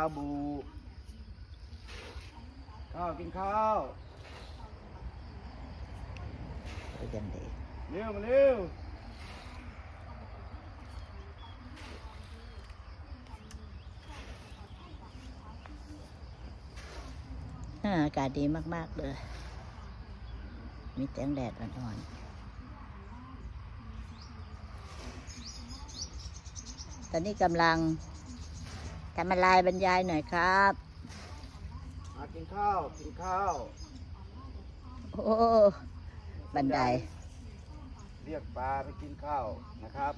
าบู ข้าวกินข้าวก็ยังดีเร็วมาเร็วอ่าอากาศดีมาก ๆ เลย มีแสงแดดอ่อนๆ ตอนนี้กำลัง ทำอะไรบรรยายหน่อยครับมากินข้าว กินข้าว โอ้บันได เรียกปลาไปกินข้าวนะครับ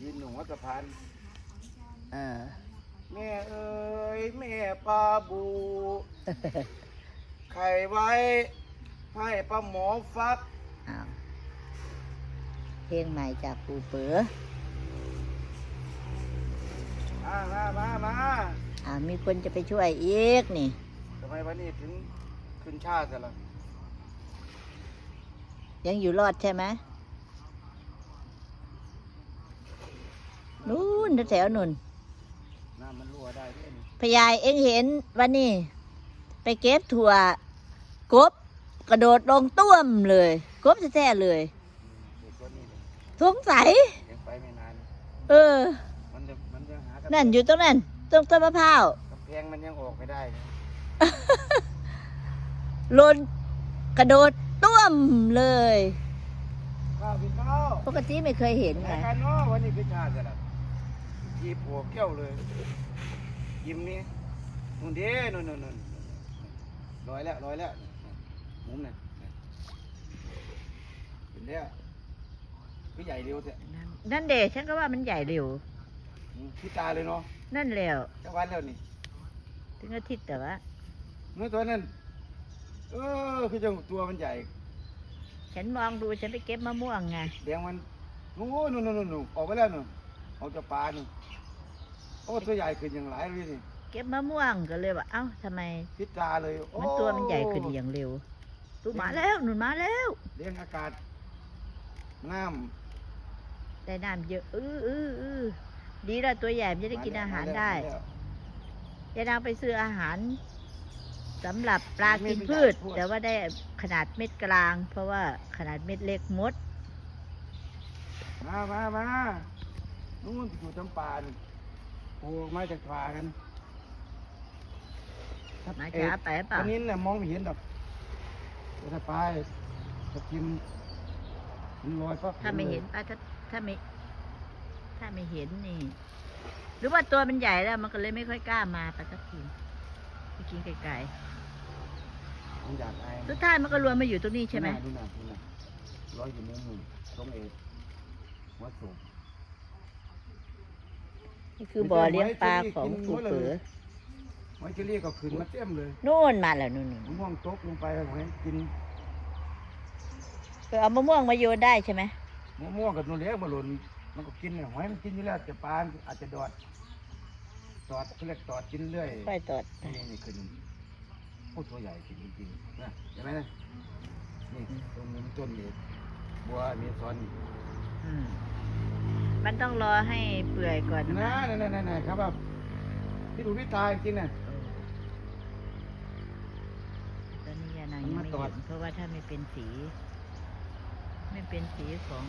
ยืนหนุ่มวัดสะพานเออ แม่เอ๋ยแม่ปลาบู ไข่ไว้ให้ปลาหมอฟักอ้าวเพลงใหม่จากปูเป๋อ มามามามาอ่ามีคนจะไปช่วยอีกนี่ทำไมวันนี้ถึงขึ้นชาติกันล่ะยังอยู่รอดใช่ไหมนู่นแถวๆนู่นน้ำมันรั่วได้ด้วยนี่พยายเอ็งเห็นวันนี้ ไปเก็บถั่วกบกระโดดลงต้วมเลย กบแท้ๆเลย เด็กคนนี้เนี่ยสงสัย ยังไปไม่นาน เออมั นจะมันยังหากระนั่นอยู่ตรงนั้นตรงต้นมะพร้าวกำแพงมันยังออกไม่ได้เลยหล่นกระโดดต้วมเลย ข้าวกินข้าวปกติไม่เคยเห็นไงรายการเนาะวันนี้ขึ้นชาติกันล่ะยีบหัวเกี้ยวเลย ยิ้มนี่นู่นเด้นู่นนู่นนู่นลอยแล้วลอยแล้วมุมน่ะเห็นแล้วก็ใหญ่เร็วแท้นั่นเดชฉันก็ว่ามันใหญ่เร็ว อืมพี่ตาเลยเนาะนั่นแล้วจะวันแล้วนี่ถึงอาทิตย์แต่ว่าเมื่อตัวนั้น เออคือจังตัวมันใหญ่ ฉันมองดูฉันไปเก็บมะม่วงไงแดงมันนู่นนู่นนู่นนู่นออกไปแล้วนู่นออกจากป่านู่นโอ้ตัวใหญ่ขึ้นอย่างหลายเลยนี่เก็บมะม่วงก็เลยว่าเอ้าทำไมพิตาเลยโอ้มันตัวมันใหญ่ขึ้นอย่างเร็วตูมาแล้วหนุนมาแล้วเลี้ยงอากาศน้ได้น้ำเยอะอื้ออื้ออื้อ ดีแล้วตัวใหญ่มันจะำได้กินอาหารมแล้วได้มแล้วยายนางไปซื้ออาหารสำหรับปลากินพืช แต่ว่าได้ขนาดเม็ดกลาง เพราะว่าขนาดเม็ดเล็กมด มามามานู่นอยู่จำปานี่โอ้มาจากป่ากันมาช้าไปเปล่าอันนี้เนี่ยมองไม่เห็นดอกแต่ถ้าไปถ้ากินมันลอยปั๊บถ้าไม่เห็นลยป้าถ้าถ้าไม่ ถ้าไม่เห็นนี่ หรือว่าตัวมันใหญ่แล้ว มันก็เลยไม่ค่อยกล้ามาปลาทับทิมไปกินไกลมันอยากไอๆสุดท้ายมันก็รวมมาอยู่ตรงนี้ใช่ไหมดูหน่ะดูหน่ะลอยอยู่มุมหนึ่งตรงเอกวัดสูง นี่คือบ่อเลี้ยงปลาของปู่เป๋อหอยเชอรี่ก็ขึ้นมาเต็มเลยนู่นมาแล้วนู่นมะม่วงตกลงไปหอยกินๆคือเอามะม่วงมาโยนได้ใช่ไหมมะม่วงกับนูนเลี้ยงมาหล่น มันก็กินเนี่ยหอยมันกินอยู่แล้วแต่ปลาอาจจะดอดตอดเขาเรียกตอดกินเรื่อยค่อยตอดนี่นี่ขึ้นโอ้ตัวใหญ่จริงจริงๆนะเห็นไหมนะนี่ตรงนี้มันต้นนี่บัวมีซ้อนนี่อืมมันต้องรอให้เปื่อยก่อนนะนะนั่นนั่นนั่นครับแบบพี่ดูพี่ตายจริงน่ะตอนนี้ยานางยังไม่มาตอเห็ดนเพราะว่าถ้าไม่เป็นสี ไม่เป็นสีของ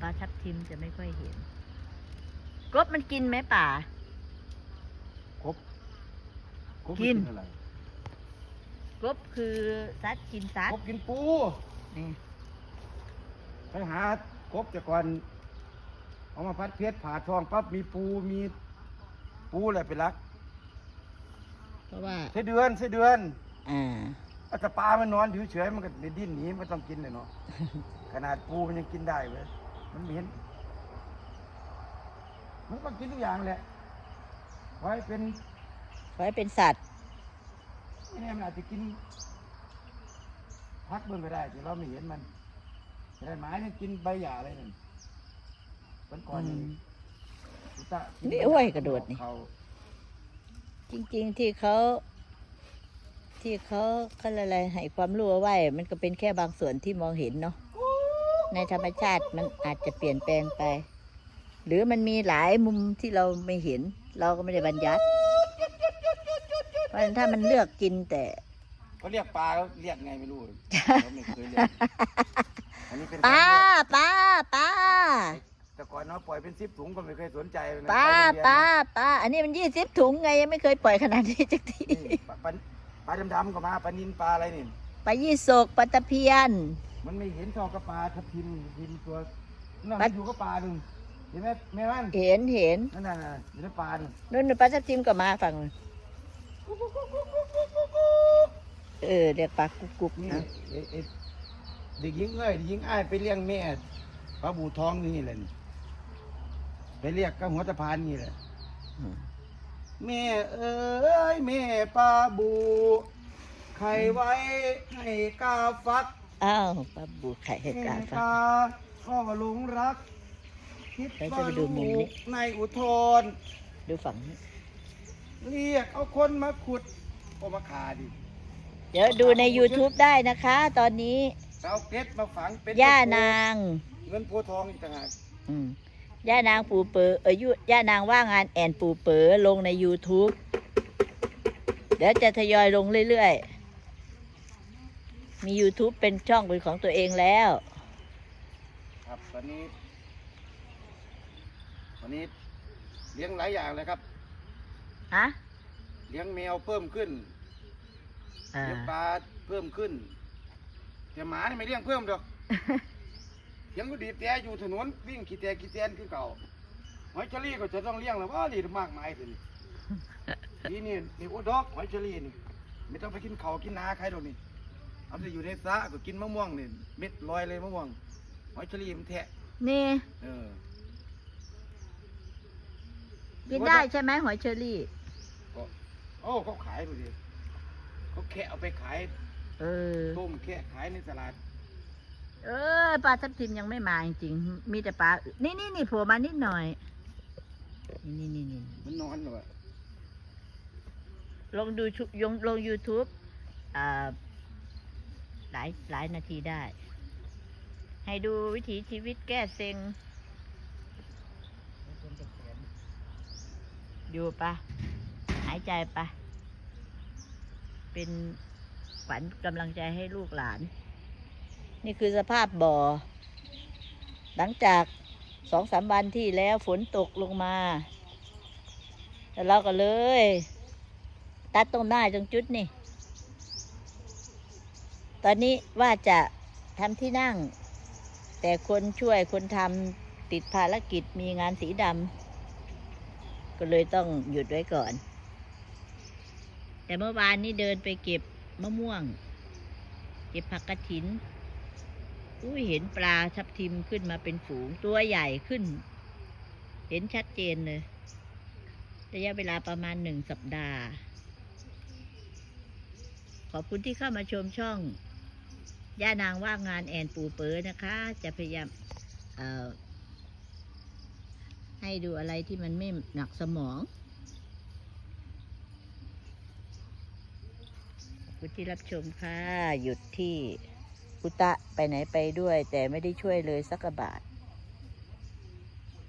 ปลาทับทิมจะไม่ค่อยเห็น กบมันกินไหมป่าครบครบกิน อะไรกบคือสัตว์กินสัตครบว์กินปูนี่ไปหาครบแต่ก่อนเอามาพัดเพชรผ่าทองปั๊บมีปูมีปูอะไรไปรักเพราะว่าใช้เดือนใช้เดือนอ่าเอาแต่ปลามันนอนอยู่เฉยๆมันก็ดิ้นหนีมันก็ต้องกินเลยเนาะขนาดปูมันยังกินได้เว้ย มันไม่เห็นมันก็กินทุกอย่างแหละไว้เป็นไว้เป็นสัตว์ไม่แน่มันอาจจะกินพักเบิ่งก็ได้แต่เราไม่เห็นมันแต่หมาเนี่ยกินใบหญ้าอะไรนั่นวันก่อนนี่อืมตะกินี่โอ้ยกระโดดนี่ เขาจริง ๆ ที่เขา ที่เขาเขาอะไรให้ความรู้เอาไว้ มันก็เป็นแค่บางส่วนที่มองเห็นเนาะ ในธรรมชาติมันอาจจะเปลี่ยนแปลงไป หรือมันมีหลายมุมที่เราไม่เห็น เราก็ไม่ได้บัญญัติเพราะฉะนั้นถ้ามันเลือกกินแต่ เขาเรียกปลาเขาเรียกไงไม่รู้เขาไม่เคยเรียกอันนี้เป็นปลาครั้งแรกปลาปลาแต่ก่อนเนาะปล่อยเป็นซิปถุงก็ไม่เคยสนใจนะปลาไปโรงเรียนปลาปลาอันนี้มันยี่สิบถุงไงยังไม่เคยปล่อยขนาดนี้จักทีนี่ปลาปลาปลาดำๆก็มาปลานินปลาอะไรนี่ปลายี่สกปลาตะเพียน มันไม่เห็นเท่ากับปลาทับทิมทิมตัวนั่นปลามันอยู่กับปลาหนึ่งเห็นไหมแม่มันเห็นเห็นนั่นน่ะอยู่ในปลาหนึ่งนู่นปลาทับทิมก็มาฝั่งนู้นเออเรียกปลากุ๊กกุ๊กนี่นะเอ๊ะเอ๊ะเด็กหญิงเอ้ยเด็กหญิงอ้ายไปเลี้ยงแม่ปลาบูทองนี่แหละนี่ไปเรียกกับหัวตะพานนี่แหละอืมแม่เอ้ยแม่ปลาบูไข่ไว้ให้กาฟัก อ้าวปลาบูไข่เห็ดกาแม่ฟักากก็หลงรัก คิดเดี๋ยวจะว่าไปดูลูมุมนี้กในอุทธรณ์ดูฝั่งนี้ เรียกเอาคนมาขุดโอมาขาดิ เดี๋ยวดูใน YouTube ได้นะคะ ตอนนี้เอาเกล็ดมาฝังเป็นย่านาง เงินโพธิ์ทองอีกต่างหากอืมย่านางปูเป๋อเออยุย่านางว่างงานแอนปูเป๋อลงใน YouTube เดี๋ยวจะทยอยลงเรื่อยๆ มี YouTube เป็นช่องเป็นของตัวเองแล้ว ครับตอนนี้ตอนนี้เลี้ยงหลายอย่างเลยครับ ฮะเลี้ยงแมวเพิ่มขึ้นอ่าเลี้ยงปลาเพิ่มขึ้นแต่หมานี่ไม่เลี้ยงเพิ่มดอก เลี้ยงก็ดีแต่อยู่ถนนวิ่งขี่แต่ขี่แตนคือเก่าหอยเชอรี่ก็จะต้องเลี้ยงแล้วว่าดีมากมายสิทีนี่นี่โอ้ดอกหอยเชอรี่นี่ไม่ต้องไปกินเขาวกินนาใครดอกนี่ เอาแต่อยู่ในสระก็กินมะม่วงนี่เม็ดลอยเลยมะม่วงหอยเชอรี่มันแทะนี่เออกินได้ใช่ไหมหอยเชอรี่ ก็โอ้เขาขายดูดิเขาแค่เอาไปขายเออ ต้มแค่ขายในตลาดเออปลาทับทิมยังไม่มาจริงๆมีแต่ปลาอื่นนี่นี่นี่โผล่มานิดหน่อย นี่นี่นี่มันนอนอยู่อะลงดูชุยงลง YouTube อ่าหลายหลายนาทีได้ ให้ดูวิถีชีวิตแก้เซ็ง อยู่ปะหายใจปะเป็นขวัญกำลังใจให้ลูกหลาน นี่คือสภาพบ่อ หลังจากสองสามวันที่แล้วฝนตกลงมา แล้วเราก็เลย ตัดตรงหน้าตรงจุดนี่ ตอนนี้ว่าจะทำที่นั่ง แต่คนช่วยคนทำติดภารกิจมีงานสีดำก็เลยต้องหยุดไว้ก่อน แต่เมื่อวานนี้เดินไปเก็บมะม่วง เก็บผักกระถินอุ้ยเห็นปลาทับทิมขึ้นมาเป็นฝูงตัวใหญ่ขึ้น เห็นชัดเจนเลยระยะเวลาประมาณหนึ่งสัปดาห์ ขอบคุณที่เข้ามาชมช่อง ย่านางว่างงานแอนปูเป๋อนะคะ จะพยายามให้ดูอะไรที่มันไม่หนักสมองคุณที่รับชมค่ะ หยุดที่อุตะไปไหนไปด้วย แต่ไม่ได้ช่วยเลยสักบาท